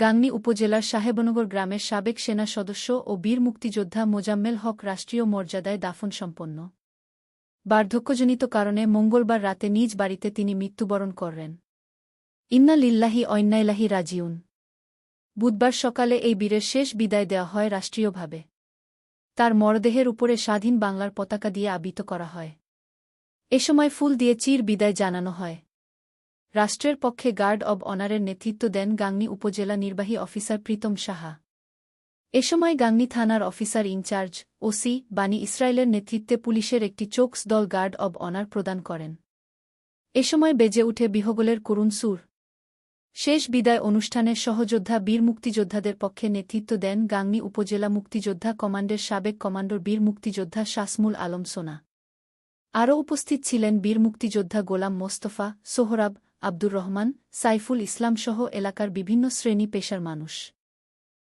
গাংনী উপজেলার সাহেবনগর গ্রামের সাবেক সেনা সদস্য ও বীর মুক্তিযোদ্ধা মোজাম্মেল হক রাষ্ট্রীয় মর্যাদায় দাফন সম্পন্ন। বার্ধক্যজনিত কারণে মঙ্গলবার রাতে নিজ বাড়িতে তিনি মৃত্যুবরণ করেন ইন্না লিল্লাহি অন্যাইলাহি রাজিউন। বুধবার সকালে এই বীরের শেষ বিদায় দেওয়া হয় রাষ্ট্রীয়ভাবে। তার মরদেহের উপরে স্বাধীন বাংলার পতাকা দিয়ে আবিত করা হয়। এ সময় ফুল দিয়ে চির বিদায় জানানো হয়। রাষ্ট্রের পক্ষে গার্ড অব অনারের নেতৃত্ব দেন গাংনী উপজেলা নির্বাহী অফিসার প্রীতম সাহা। এ সময় গাংনী থানার অফিসার ইনচার্জ, ওসি বানি ইসরায়েলের নেতৃত্বে পুলিশের একটি চোকস দল গার্ড অব অনার প্রদান করেন। এ সময় বেজে উঠে বিহগলের করুণ সুর। শেষ বিদায় অনুষ্ঠানে সহযোদ্ধা বীর মুক্তিযোদ্ধাদের পক্ষে নেতৃত্ব দেন গাংনী উপজেলা মুক্তিযোদ্ধা কমান্ডের সাবেক কমান্ডর বীর মুক্তিযোদ্ধা শাসমুল আলম সোনা। আরও উপস্থিত ছিলেন বীর মুক্তিযোদ্ধা গোলাম মোস্তফা, সোহরাব আব্দুর রহমান সাইফুল ইসলামসহ এলাকার বিভিন্ন শ্রেণি পেশার মানুষ।